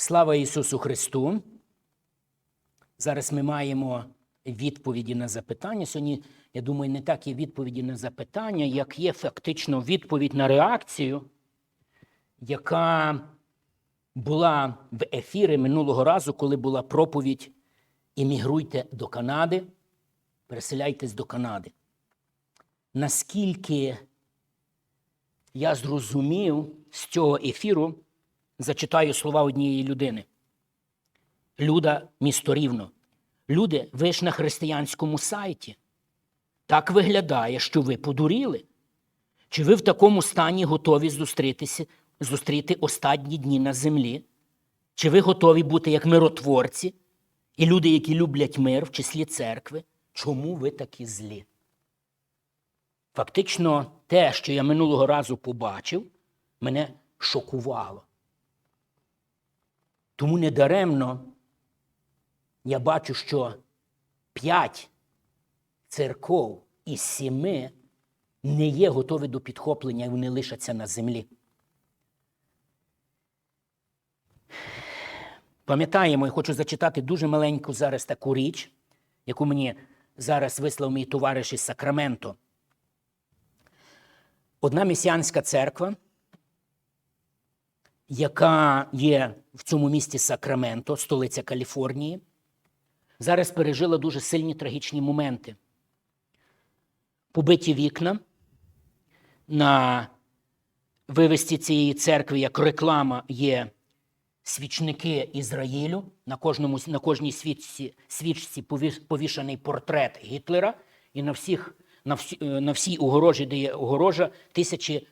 Слава Ісусу Христу! Зараз ми маємо відповіді на запитання. Сьогодні, я думаю, не так є відповіді на запитання, як є фактично відповідь на реакцію, яка була в ефірі минулого разу, коли була проповідь Іммігруйте до Канади, переселяйтесь до Канади. Наскільки я зрозумів з цього ефіру, зачитаю слова однієї людини. Люда місто рівно. Люди, ви ж на християнському сайті. Так виглядає, що ви подуріли. Чи ви в такому стані готові зустрітися, зустріти останні дні на землі? Чи ви готові бути як миротворці і люди, які люблять мир в числі церкви? Чому ви такі злі? Фактично, те, що я минулого разу побачив, мене шокувало. Тому недаремно я бачу, що п'ять церков із сіми не є готові до підхоплення, і вони лишаться на землі. Пам'ятаємо, я хочу зачитати дуже маленьку зараз таку річ, яку мені зараз вислав мій товариш із Сакраменто. Одна місіанська церква, яка є в цьому місті Сакраменто, столиця Каліфорнії, зараз пережила дуже сильні трагічні моменти. Побиті вікна на вивесті цієї церкви як реклама є свічники Ізраїлю. На, кожному, на кожній свічці, свічці повішаний портрет Гітлера, і на, всіх, на, всі, е, на всій огорожі, де є огорожа, тисячі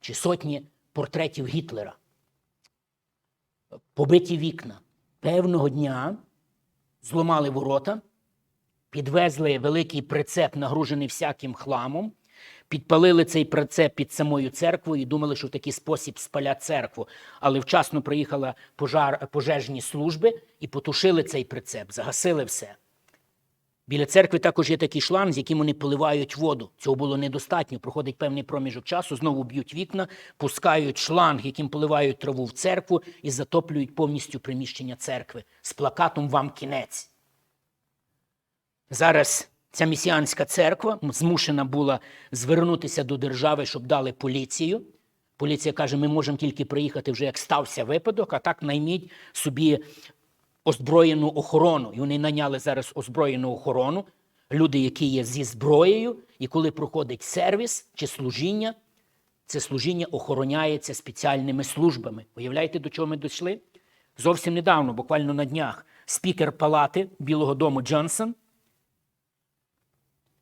чи сотні портретів Гітлера. Побиті вікна. Певного дня зламали ворота, підвезли великий прицеп, нагружений всяким хламом, підпалили цей прицеп під самою церквою і думали, що в такий спосіб спалять церкву. Але вчасно приїхала пожар, пожежні служби і потушили цей прицеп, загасили все. Біля церкви також є такий шланг, з яким вони поливають воду. Цього було недостатньо. Проходить певний проміжок часу, знову б'ють вікна, пускають шланг, яким поливають траву в церкву і затоплюють повністю приміщення церкви з плакатом Вам кінець. Зараз ця місіанська церква змушена була звернутися до держави, щоб дали поліцію. Поліція каже, ми можемо тільки приїхати вже як стався випадок, а так найміть собі озброєну охорону. І вони наняли зараз озброєну охорону, люди, які є зі зброєю, і коли проходить сервіс чи служіння, це служіння охороняється спеціальними службами. Уявляєте, до чого ми дійшли? Зовсім недавно, буквально на днях, спікер палати Білого Дому Джонсон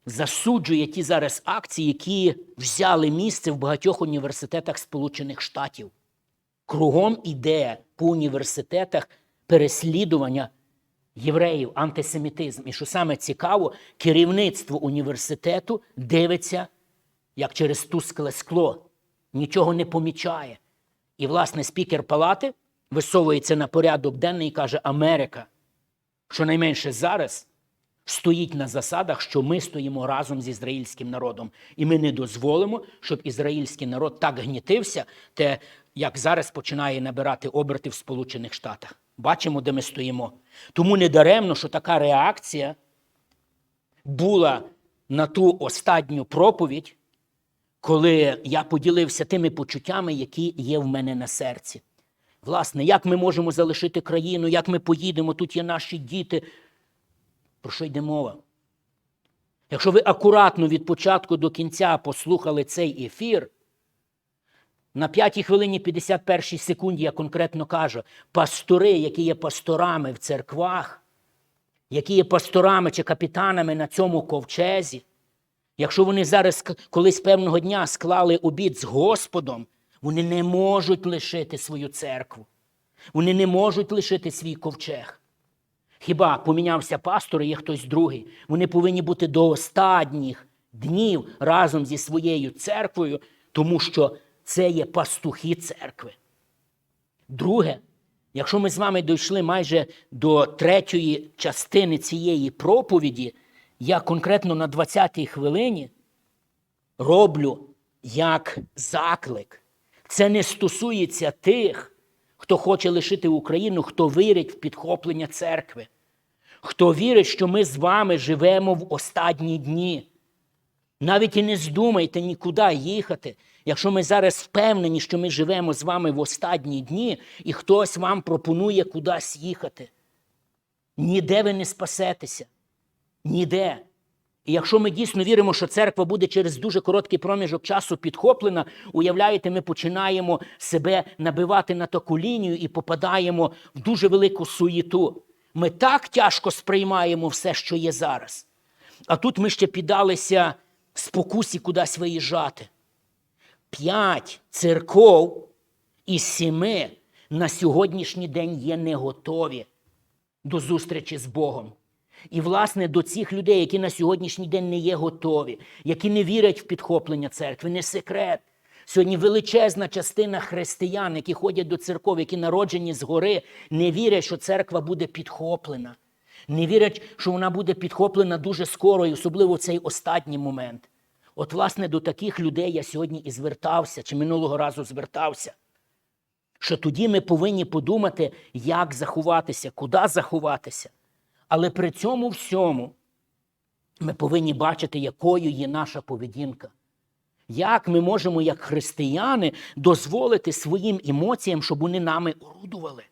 засуджує ті зараз акції, які взяли місце в багатьох університетах Сполучених Штатів. Кругом іде по університетах переслідування євреїв, антисемітизм. І що саме цікаво, керівництво університету дивиться як через тускле скло, нічого не помічає. І, власне, спікер палати висовується на порядок денний і каже: Америка, щонайменше зараз стоїть на засадах, що ми стоїмо разом з ізраїльським народом. І ми не дозволимо, щоб ізраїльський народ так гнітився, те, як зараз починає набирати оберти в Сполучених Штатах. Бачимо, де ми стоїмо. Тому не даремно, що така реакція була на ту останню проповідь, коли я поділився тими почуттями, які є в мене на серці. Власне, як ми можемо залишити країну, як ми поїдемо, тут є наші діти. Про що йде мова? Якщо ви акуратно від початку до кінця послухали цей ефір, на 5 хвилині 51 секунді я конкретно кажу, пастори, які є пасторами в церквах, які є пасторами чи капітанами на цьому ковчезі, якщо вони зараз колись певного дня склали обід з Господом, вони не можуть лишити свою церкву. Вони не можуть лишити свій ковчег. Хіба помінявся пастор і є хтось другий? Вони повинні бути до останніх днів разом зі своєю церквою, тому що це є пастухи церкви. Друге, якщо ми з вами дійшли майже до третьої частини цієї проповіді, я конкретно на 20-й хвилині роблю як заклик. Це не стосується тих, хто хоче лишити Україну, хто вірить в підхоплення церкви, хто вірить, що ми з вами живемо в останні дні. Навіть і не здумайте нікуди їхати, якщо ми зараз впевнені, що ми живемо з вами в останні дні, і хтось вам пропонує кудись їхати. Ніде ви не спасетеся. Ніде. І якщо ми дійсно віримо, що церква буде через дуже короткий проміжок часу підхоплена, уявляєте, ми починаємо себе набивати на таку лінію і попадаємо в дуже велику суєту. Ми так тяжко сприймаємо все, що є зараз. А тут ми ще піддалися спокусі кудись виїжджати. П'ять церков із сіми на сьогоднішній день є не готові до зустрічі з Богом. І, власне, до цих людей, які на сьогоднішній день не є готові, які не вірять в підхоплення церкви, не секрет. Сьогодні величезна частина християн, які ходять до церков, які народжені згори, не вірять, що церква буде підхоплена. Не вірять, що вона буде підхоплена дуже скоро, і особливо в цей останній момент. От, власне, до таких людей я сьогодні і звертався, чи минулого разу звертався. Що тоді ми повинні подумати, як заховатися, куди заховатися. Але при цьому всьому ми повинні бачити, якою є наша поведінка. Як ми можемо, як християни, дозволити своїм емоціям, щоб вони нами орудували?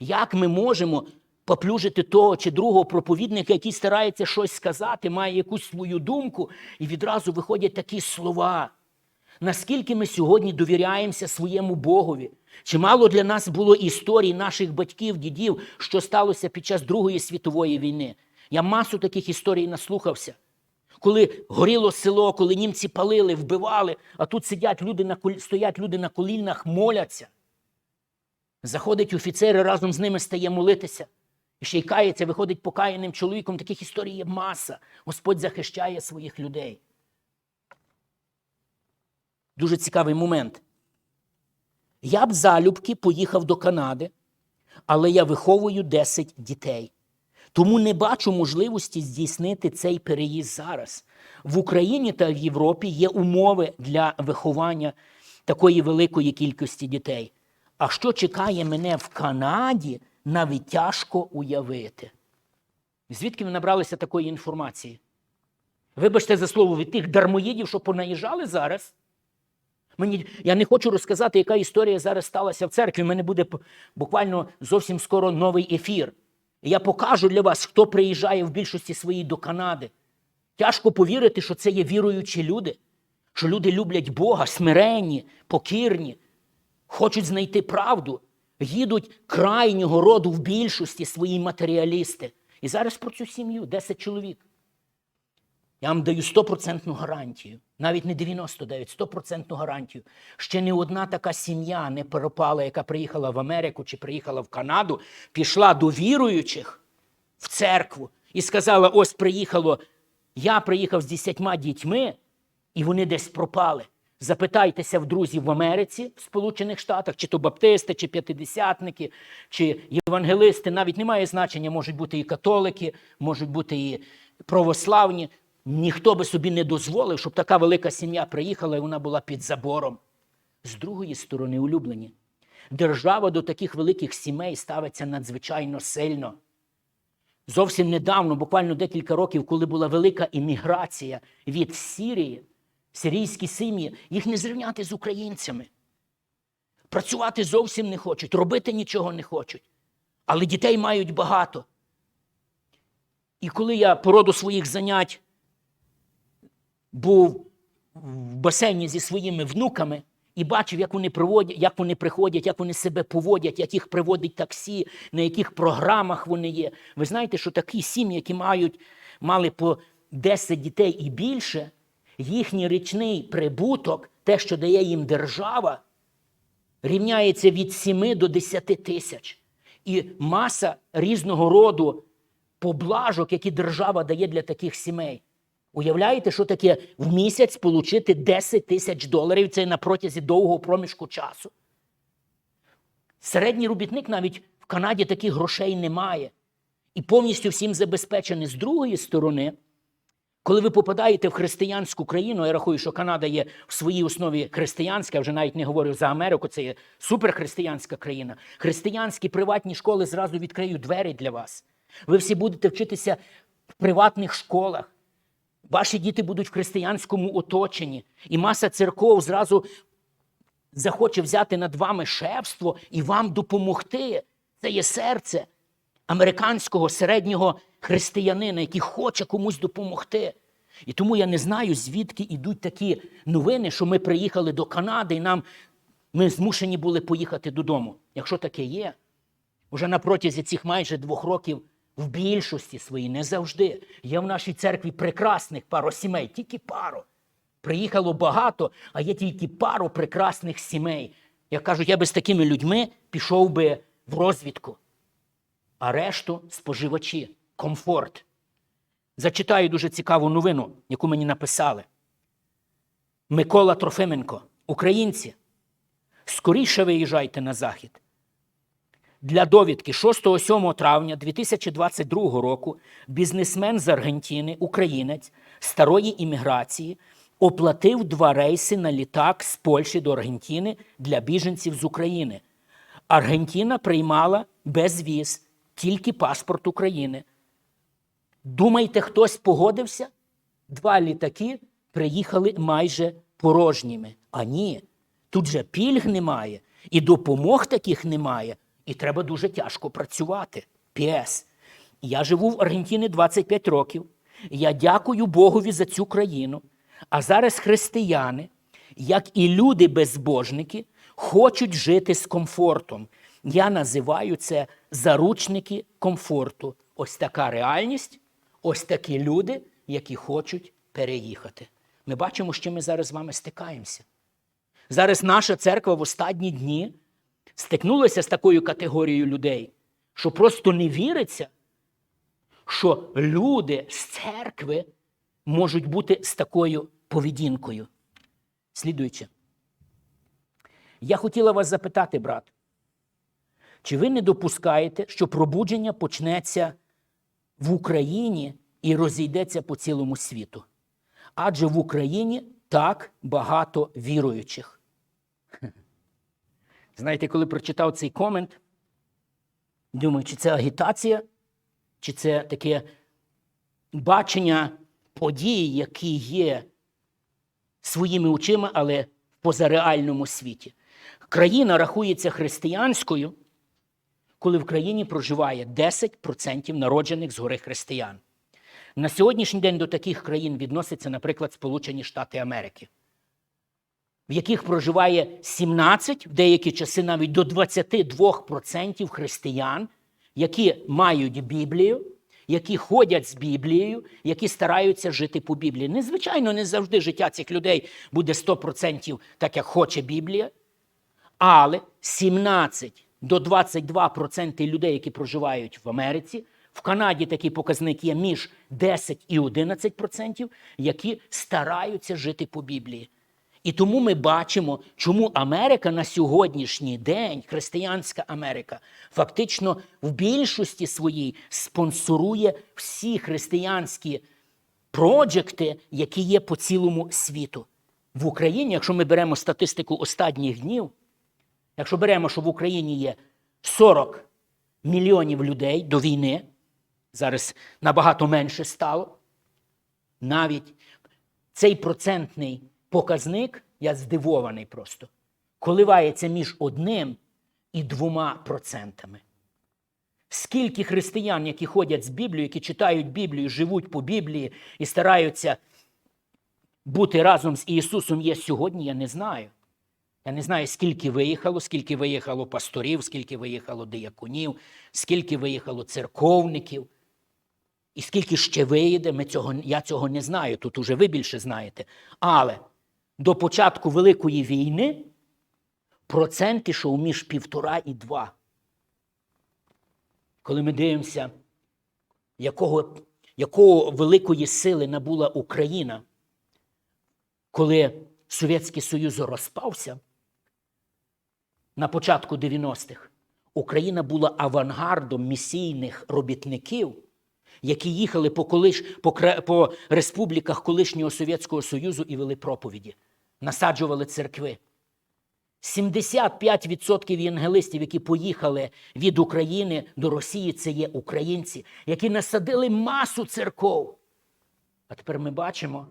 Як ми можемо поплюжити того чи другого проповідника, який старається щось сказати, має якусь свою думку, і відразу виходять такі слова. Наскільки ми сьогодні довіряємося своєму Богові? Чимало для нас було історій наших батьків, дідів, що сталося під час Другої світової війни. Я масу таких історій наслухався. Коли горіло село, коли німці палили, вбивали, а тут сидять люди на стоять люди на колінах, моляться. Заходить офіцер і разом з ними стає молитися. І ще й кається, виходить покаяним чоловіком. Таких історій є маса. Господь захищає своїх людей. Дуже цікавий момент. Я б залюбки поїхав до Канади, але я виховую 10 дітей. Тому не бачу можливості здійснити цей переїзд зараз. В Україні та в Європі є умови для виховання такої великої кількості дітей. А що чекає мене в Канаді, навіть тяжко уявити. Звідки ви набралися такої інформації? Вибачте за слово від тих дармоїдів, що понаїжджали зараз. Мені, я не хочу розказати, яка історія зараз сталася в церкві. У мене буде буквально зовсім скоро новий ефір. Я покажу для вас, хто приїжджає в більшості своїй до Канади. Тяжко повірити, що це є віруючі люди, що люди люблять Бога, смиренні, покірні, хочуть знайти правду, їдуть крайнього роду в більшості свої матеріалісти. І зараз про цю сім'ю 10 чоловік. Я вам даю стопроцентну гарантію, навіть не 99, стопроцентну гарантію. Ще не одна така сім'я не пропала, яка приїхала в Америку чи приїхала в Канаду, пішла до віруючих в церкву і сказала: ось приїхало, я приїхав з десятьма дітьми, і вони десь пропали. Запитайтеся в друзів в Америці, в Сполучених Штатах, чи то баптисти, чи п'ятидесятники, чи євангелисти, навіть немає значення, можуть бути і католики, можуть бути і православні. Ніхто би собі не дозволив, щоб така велика сім'я приїхала і вона була під забором. З другої сторони, улюблені, держава до таких великих сімей ставиться надзвичайно сильно. Зовсім недавно, буквально декілька років, коли була велика імміграція від Сірії, сирійські сім'ї, їх не зрівняти з українцями. Працювати зовсім не хочуть, робити нічого не хочуть. Але дітей мають багато. І коли я по роду своїх занять був в басейні зі своїми внуками і бачив, як вони приводять, як вони приходять, як вони себе поводять, як їх приводить таксі, на яких програмах вони є. Ви знаєте, що такі сім'ї, які мають, мали по 10 дітей і більше, їхній річний прибуток, те, що дає їм держава, рівняється від 7 до 10 тисяч. І маса різного роду поблажок, які держава дає для таких сімей. Уявляєте, що таке в місяць отримати 10 тисяч доларів це на протязі довгого проміжку часу? Середній робітник навіть в Канаді таких грошей немає. І повністю всім забезпечений. З другої сторони, Коли ви попадаєте в християнську країну, я рахую, що Канада є в своїй основі християнська, я вже навіть не говорю за Америку, це є суперхристиянська країна. Християнські приватні школи зразу відкриють двері для вас. Ви всі будете вчитися в приватних школах. Ваші діти будуть в християнському оточенні, і маса церков зразу захоче взяти над вами шефство і вам допомогти. Це є серце американського середнього християнина, який хоче комусь допомогти. І тому я не знаю, звідки йдуть такі новини, що ми приїхали до Канади і нам ми змушені були поїхати додому. Якщо таке є, уже на протязі цих майже двох років в більшості своїй не завжди. Є в нашій церкві прекрасних пару сімей, тільки пару. Приїхало багато, а є тільки пару прекрасних сімей. Я кажу, я би з такими людьми пішов би в розвідку. А решту споживачі, комфорт. Зачитаю дуже цікаву новину, яку мені написали. Микола Трофименко, українці, скоріше виїжджайте на захід. Для довідки 6-7 травня 2022 року бізнесмен з Аргентини, українець старої імміграції, оплатив два рейси на літак з Польщі до Аргентини для біженців з України. Аргентина приймала без віз тільки паспорт України. Думаєте, хтось погодився? Два літаки приїхали майже порожніми. А ні, тут же пільг немає, і допомог таких немає, і треба дуже тяжко працювати. П'єс. Я живу в Аргентині 25 років. Я дякую Богові за цю країну. А зараз християни, як і люди-безбожники, хочуть жити з комфортом. Я називаю це заручники комфорту. Ось така реальність, ось такі люди, які хочуть переїхати. Ми бачимо, що ми зараз з вами стикаємося. Зараз наша церква в останні дні стикнулася з такою категорією людей, що просто не віриться, що люди з церкви можуть бути з такою поведінкою. Слідуючи, я хотіла вас запитати, брат, чи ви не допускаєте, що пробудження почнеться в Україні і розійдеться по цілому світу? Адже в Україні так багато віруючих. Знаєте, коли прочитав цей комент, думаю, чи це агітація, чи це таке бачення подій, які є своїми очима, але в позареальному світі. Країна рахується християнською, коли в країні проживає 10% народжених згори християн. На сьогоднішній день до таких країн відносяться, наприклад, Сполучені Штати Америки, в яких проживає 17, в деякі часи навіть до 22% християн, які мають Біблію, які ходять з Біблією, які стараються жити по Біблії. Незвичайно, не завжди життя цих людей буде 100% так, як хоче Біблія. Але 17 до 22% людей, які проживають в Америці, в Канаді такий показник є між 10 і 11%, які стараються жити по Біблії. І тому ми бачимо, чому Америка на сьогоднішній день, християнська Америка, фактично в більшості своїй спонсорує всі християнські проджекти, які є по цілому світу. В Україні, якщо ми беремо статистику останніх днів, якщо беремо, що в Україні є 40 мільйонів людей до війни, зараз набагато менше стало, навіть цей процентний показник, я здивований просто, коливається між одним і двома процентами. Скільки християн, які ходять з Біблією, які читають Біблію, живуть по Біблії і стараються бути разом з Ісусом, є сьогодні, я не знаю. Я не знаю, скільки виїхало, скільки виїхало пасторів, скільки виїхало дияконів, скільки виїхало церковників. І скільки ще виїде, ми цього, я цього не знаю, тут уже ви більше знаєте. Але до початку Великої війни процент ішов між півтора і два. Коли ми дивимося, якого, якого великої сили набула Україна, коли Совєтський Союз розпався на початку 90-х, Україна була авангардом місійних робітників які їхали по, колиш, по, по республіках колишнього Совєтського Союзу і вели проповіді, насаджували церкви. 75% євангелистів, які поїхали від України до Росії, це є українці, які насадили масу церков. А тепер ми бачимо,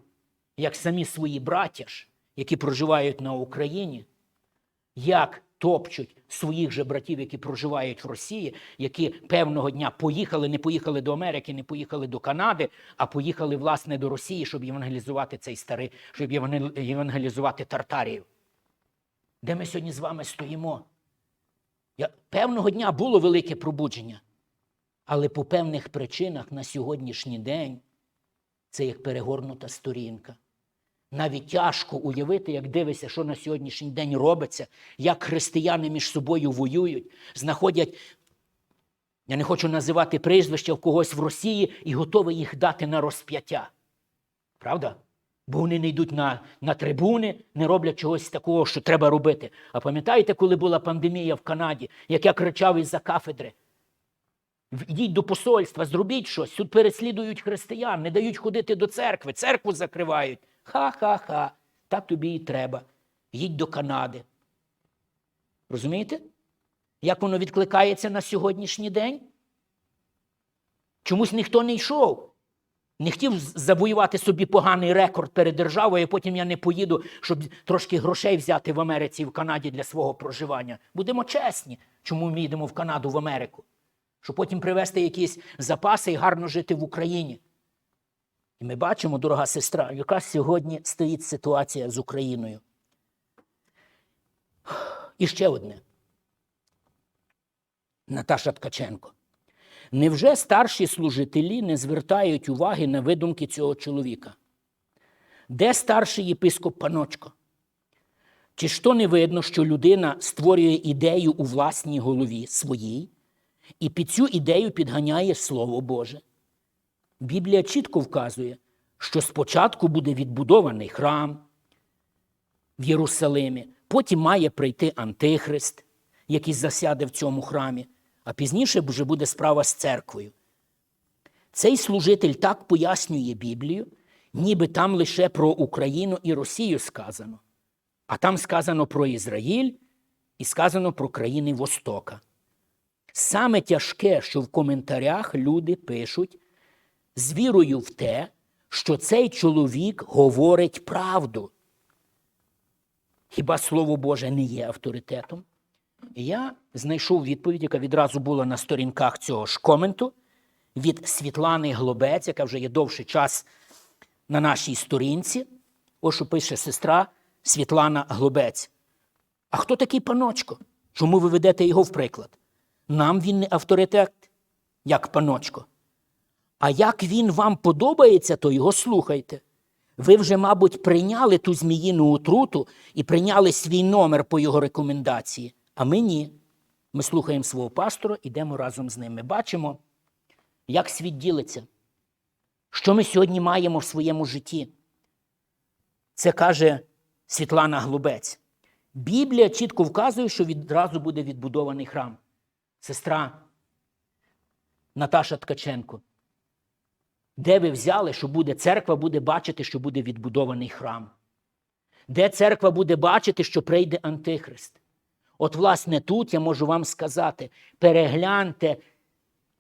як самі свої браття ж, які проживають на Україні, як топчуть своїх же братів, які проживають в Росії, які певного дня поїхали, не поїхали до Америки, не поїхали до Канади, а поїхали власне до Росії, щоб євангелізувати цей старий, щоб євангелізувати Тартарію. Де ми сьогодні з вами стоїмо? Я, певного дня було велике пробудження, але по певних причинах на сьогоднішній день це як перегорнута сторінка. Навіть тяжко уявити, як дивишся, що на сьогоднішній день робиться, як християни між собою воюють, знаходять, я не хочу називати прізвища в когось в Росії і готові їх дати на розп'яття. Правда? Бо вони не йдуть на, на трибуни, не роблять чогось такого, що треба робити. А пам'ятаєте, коли була пандемія в Канаді, як я кричав із-за кафедри? Йдіть до посольства, зробіть щось. Тут переслідують християн, не дають ходити до церкви, церкву закривають. Ха-ха-ха. Так тобі і треба. Їдь до Канади. Розумієте? Як воно відкликається на сьогоднішній день? Чомусь ніхто не йшов. Не хотів завоювати собі поганий рекорд перед державою, а потім я не поїду, щоб трошки грошей взяти в Америці і в Канаді для свого проживання. Будемо чесні, чому ми їдемо в Канаду, в Америку. Щоб потім привезти якісь запаси і гарно жити в Україні. Ми бачимо, дорога сестра, яка сьогодні стоїть ситуація з Україною. І ще одне. Наташа Ткаченко. Невже старші служителі не звертають уваги на видумки цього чоловіка? Де старший єпископ паночко? Чи то не видно, що людина створює ідею у власній голові своїй, і під цю ідею підганяє Слово Боже? Біблія чітко вказує, що спочатку буде відбудований храм в Єрусалимі, потім має прийти Антихрист, який засяде в цьому храмі, а пізніше вже буде справа з церквою. Цей служитель так пояснює Біблію, ніби там лише про Україну і Росію сказано, а там сказано про Ізраїль і сказано про країни Востока. Саме тяжке, що в коментарях люди пишуть з вірою в те, що цей чоловік говорить правду. Хіба Слово Боже не є авторитетом? І я знайшов відповідь, яка відразу була на сторінках цього ж коменту від Світлани Глобець, яка вже є довший час на нашій сторінці. Ось що пише сестра Світлана Глобець. А хто такий паночко? Чому ви ведете його в приклад? Нам він не авторитет, як паночко. А як він вам подобається, то його слухайте. Ви вже, мабуть, прийняли ту зміїну отруту і прийняли свій номер по його рекомендації. А ми ні. Ми слухаємо свого пастора, йдемо разом з ним. Бачимо, як світ ділиться. Що ми сьогодні маємо в своєму житті? Це каже Світлана Глубець. Біблія чітко вказує, що відразу буде відбудований храм. Сестра Наташа Ткаченко. Де ви взяли, що буде церква буде бачити, що буде відбудований храм? Де церква буде бачити, що прийде Антихрист? От, власне, тут я можу вам сказати: перегляньте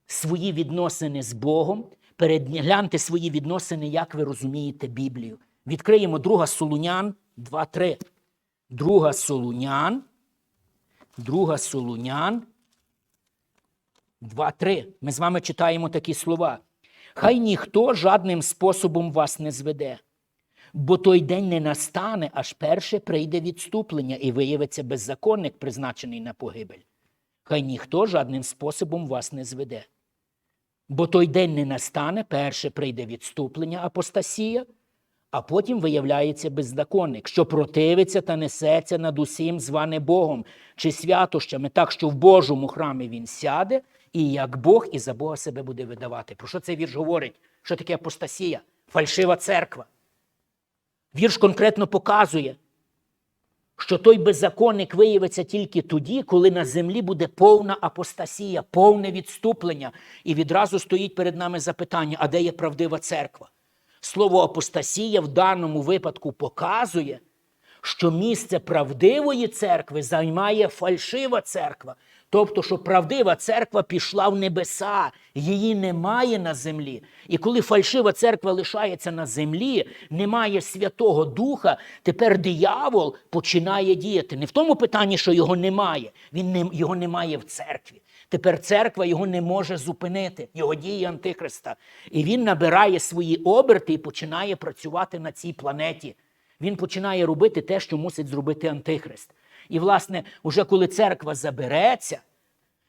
свої відносини з Богом, перегляньте свої відносини, як ви розумієте Біблію. Відкриємо 2 Солунян 2.3. 2 Солунян, 2 Солунян 2.3. Ми з вами читаємо такі слова. Хай ніхто жадним способом вас не зведе, бо той день не настане, аж перше прийде відступлення і виявиться беззаконник, призначений на погибель. Хай ніхто жадним способом вас не зведе. Бо той день не настане, перше прийде відступлення апостасія, а потім виявляється беззаконник, що противиться та несеться над усім зване Богом чи святощами, так що в Божому храмі він сяде, і як Бог і за Бога себе буде видавати. Про що цей вірш говорить? Що таке апостасія? Фальшива церква. Вірш конкретно показує, що той беззаконник виявиться тільки тоді, коли на землі буде повна апостасія, повне відступлення. І відразу стоїть перед нами запитання: а де є правдива церква? Слово апостасія в даному випадку показує, що місце правдивої церкви займає фальшива церква. Тобто, що правдива церква пішла в небеса, її немає на землі. І коли фальшива церква лишається на землі, немає Святого Духа, тепер диявол починає діяти. Не в тому питанні, що його немає, він не, його немає в церкві. Тепер церква його не може зупинити, його дії Антихриста. І він набирає свої оберти і починає працювати на цій планеті. Він починає робити те, що мусить зробити Антихрист. І, власне, уже коли церква забереться,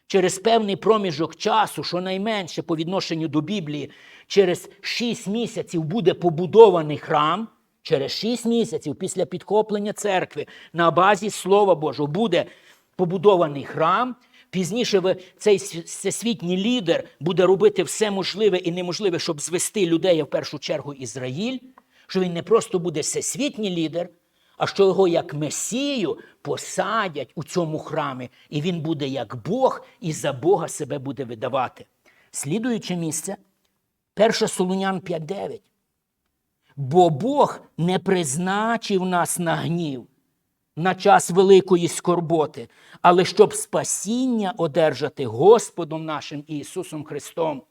через певний проміжок часу, щонайменше по відношенню до Біблії, через 6 місяців буде побудований храм. Через 6 місяців після підхоплення церкви на базі Слова Божого буде побудований храм. Пізніше цей всесвітній лідер буде робити все можливе і неможливе, щоб звести людей, в першу чергу Ізраїль, що він не просто буде всесвітній лідер, а що його як Месію посадять у цьому храмі, і він буде як Бог, і за Бога себе буде видавати. Слідуюче місце 1 Солунян 5.9. Бо Бог не призначив нас на гнів на час великої скорботи, але щоб спасіння одержати Господом нашим Ісусом Христом.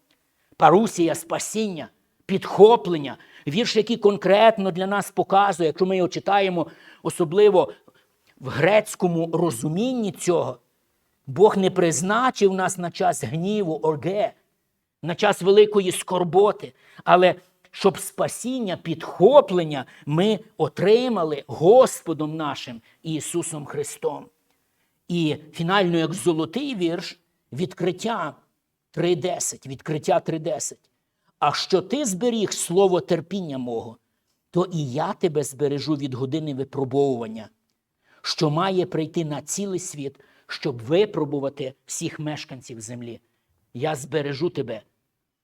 Парусія спасіння, підхоплення, вірш, який конкретно для нас показує, якщо ми його читаємо, особливо в грецькому розумінні цього, Бог не призначив нас на час гніву, орге, на час великої скорботи, але щоб спасіння, підхоплення ми отримали Господом нашим Ісусом Христом. І фінально, як золотий вірш, відкриття 3.10, відкриття 3.10. А що ти зберіг слово терпіння мого, то і я тебе збережу від години випробовування, що має прийти на цілий світ, щоб випробувати всіх мешканців землі. Я збережу тебе.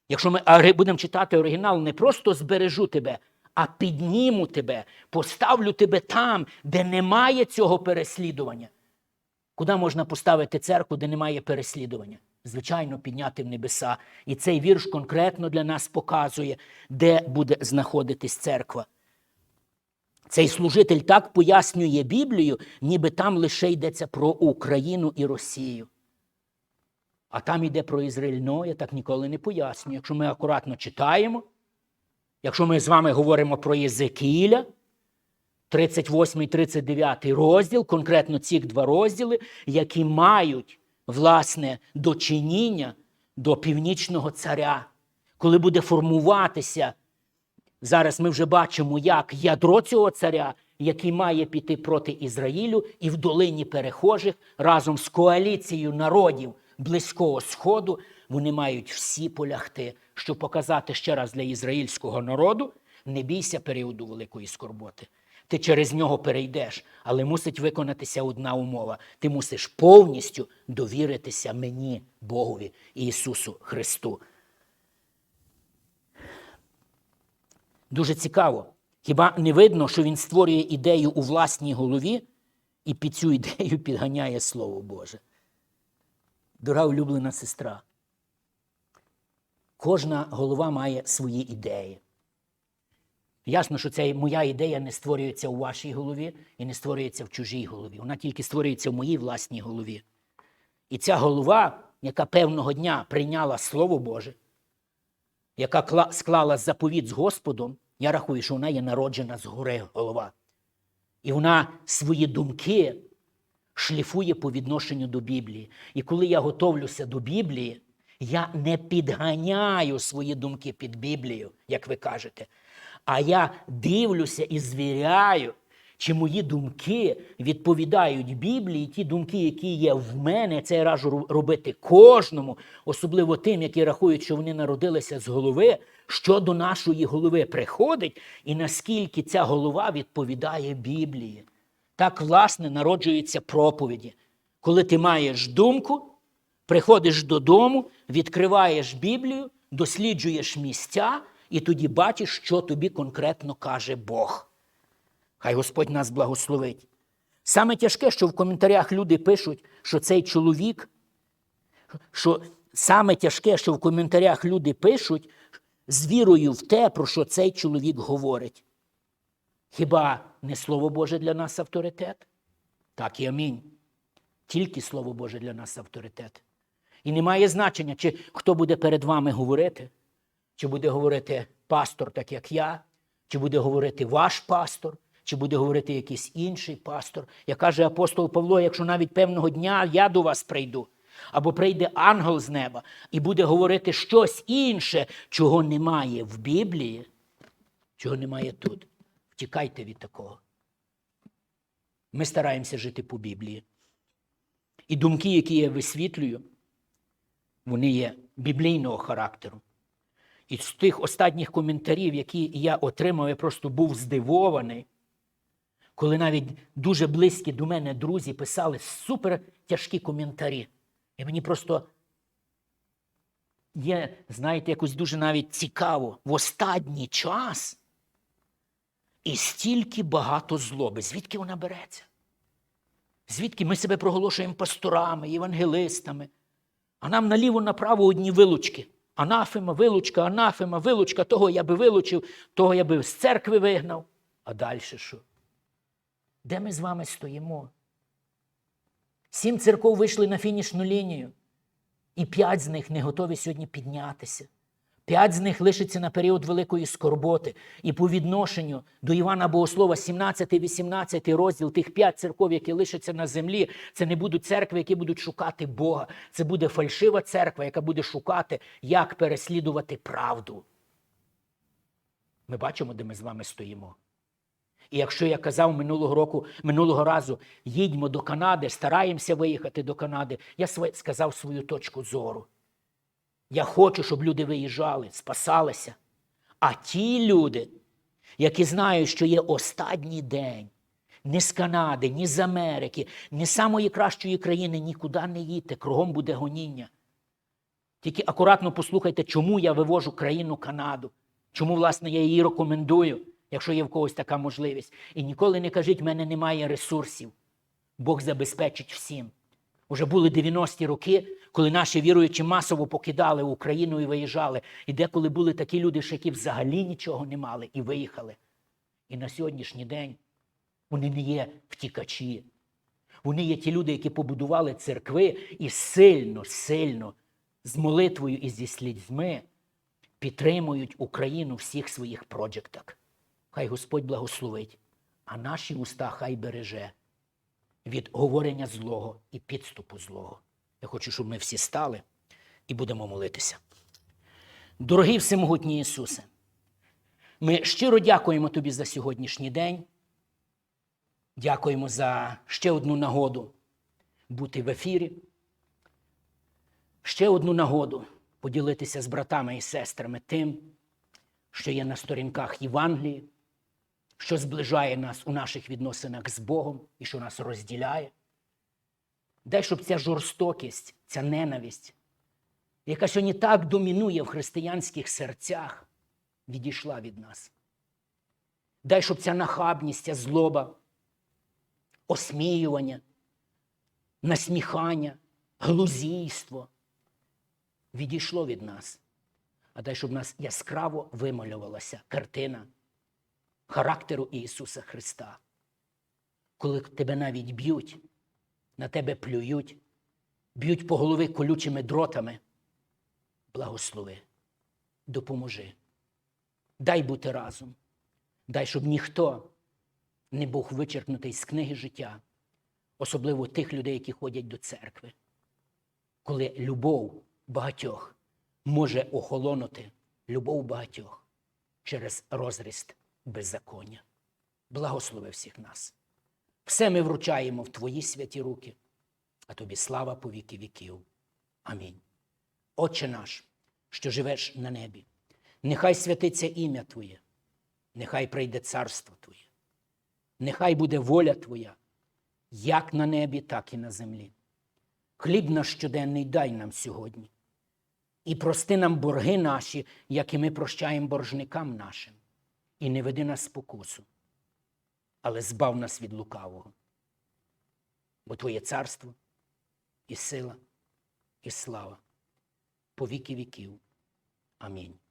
Якщо ми будемо читати оригінал, не просто збережу тебе, а підніму тебе, поставлю тебе там, де немає цього переслідування. Куди можна поставити церкву, де немає переслідування? Звичайно, підняти в небеса. І цей вірш конкретно для нас показує, де буде знаходитись церква. Цей служитель так пояснює Біблію, ніби там лише йдеться про Україну і Росію. А там йде про Ізраїль. Ну, я так ніколи не пояснюю. Якщо ми акуратно читаємо, якщо ми з вами говоримо про Єзекіля, 38 39 розділ, конкретно ці два розділи, які мають власне дочиніння до північного царя, коли буде формуватися. Зараз ми вже бачимо, як ядро цього царя, який має піти проти Ізраїлю, і в долині перехожих разом з коаліцією народів Близького Сходу вони мають всі полягти, щоб показати ще раз для ізраїльського народу: не бійся періоду великої скорботи. Ти через нього перейдеш, але мусить виконатися одна умова: ти мусиш повністю довіритися мені, Богові і Ісусу Христу. Дуже цікаво. Хіба не видно, що він створює ідею у власній голові і під цю ідею підганяє Слово Боже? Дорога улюблена сестра. Кожна голова має свої ідеї. Ясно, що ця моя ідея не створюється у вашій голові і не створюється в чужій голові. Вона тільки створюється в моїй власній голові. І ця голова, яка певного дня прийняла Слово Боже, яка склала заповіт з Господом, я рахую, що вона є народжена згори голова. І вона свої думки шліфує по відношенню до Біблії. І коли я готовлюся до Біблії, я не підганяю свої думки під Біблію, як ви кажете, а я дивлюся і звіряю, чи мої думки відповідають Біблії, ті думки, які є в мене, це я раджу робити кожному, особливо тим, які рахують, що вони народилися з голови, що до нашої голови приходить, і наскільки ця голова відповідає Біблії. Так, власне, народжуються проповіді. Коли ти маєш думку, приходиш додому, відкриваєш Біблію, досліджуєш місця, і тоді бачиш, що тобі конкретно каже Бог. Хай Господь нас благословить. Саме тяжке, що в коментарях люди пишуть, що цей чоловік, що саме тяжке, що в коментарях люди пишуть з вірою в те, про що цей чоловік говорить. Хіба не Слово Боже для нас авторитет? Так і амінь. Тільки Слово Боже для нас авторитет. І немає значення, чи хто буде перед вами говорити, чи буде говорити пастор, так як я, чи буде говорити ваш пастор, чи буде говорити якийсь інший пастор. Як каже апостол Павло, якщо навіть певного дня я до вас прийду, або прийде ангел з неба і буде говорити щось інше, чого немає в Біблії, чого немає тут. Втікайте від такого. Ми стараємося жити по Біблії. І думки, які я висвітлюю, вони є біблійного характеру. І з тих останніх коментарів, які я отримав, я просто був здивований, коли навіть дуже близькі до мене друзі писали супер тяжкі коментарі. І мені просто є, знаєте, якось дуже навіть цікаво, в останній час і стільки багато злоби. Звідки вона береться? Звідки ми себе проголошуємо пасторами, євангелистами, а нам наліво-направо одні вилучки. Анафема, вилучка, анафема, вилучка, того я би вилучив, того я би з церкви вигнав. А далі що? Де ми з вами стоїмо? Сім церков вийшли на фінішну лінію, і п'ять з них не готові сьогодні піднятися. П'ять з них лишиться на період великої скорботи. І по відношенню до Івана Богослова, 17-18 розділ, тих п'ять церков, які лишаться на землі, це не будуть церкви, які будуть шукати Бога. Це буде фальшива церква, яка буде шукати, як переслідувати правду. Ми бачимо, де ми з вами стоїмо. І якщо я казав минулого року, минулого разу, їдьмо до Канади, стараємося виїхати до Канади, я сказав свою точку зору. Я хочу, щоб люди виїжджали, спасалися. А ті люди, які знають, що є останній день, ні з Канади, ні з Америки, ні з самої кращої країни, нікуди не їдьте, кругом буде гоніння. Тільки акуратно послухайте, чому я вивожу країну Канаду, чому, власне, я її рекомендую, якщо є в когось така можливість. І ніколи не кажіть, в мене немає ресурсів. Бог забезпечить всім. Уже були 90-ті роки, коли наші віруючі масово покидали Україну і виїжджали. І деколи були такі люди, що які взагалі нічого не мали і виїхали. І на сьогоднішній день вони не є втікачі. Вони є ті люди, які побудували церкви і сильно, сильно з молитвою і зі слідьми підтримують Україну всіх своїх проджектах. Хай Господь благословить, а наші уста хай береже від говорення злого і підступу злого. Я хочу, щоб ми всі стали і будемо молитися. Дорогий всемогутній Ісусе, ми щиро дякуємо Тобі за сьогоднішній день. Дякуємо за ще одну нагоду бути в ефірі, ще одну нагоду поділитися з братами і сестрами тим, що є на сторінках Євангелії, що зближає нас у наших відносинах з Богом і що нас розділяє. Дай, щоб ця жорстокість, ця ненависть, яка сьогодні так домінує в християнських серцях, відійшла від нас. Дай, щоб ця нахабність, ця злоба, осміювання, насміхання, глузійство відійшло від нас. А дай, щоб в нас яскраво вималювалася картина характеру Ісуса Христа. Коли тебе навіть б'ють, на тебе плюють, б'ють по голові колючими дротами, благослови, допоможи. Дай бути разом. Дай, щоб ніхто не був вичеркнутий з книги життя, особливо тих людей, які ходять до церкви. Коли любов багатьох може охолонути любов багатьох через розріст беззаконня. Благослови всіх нас. Все ми вручаємо в Твої святі руки, а тобі слава по віки віків. Амінь. Отче наш, що живеш на небі, нехай святиться ім'я Твоє, нехай прийде царство Твоє, нехай буде воля Твоя, як на небі, так і на землі. Хліб наш щоденний дай нам сьогодні. І прости нам борги наші, як і ми прощаємо боржникам нашим. І не веди нас спокусу, але збав нас від лукавого. бо Твоє царство і сила, і слава по віки віків. Амінь.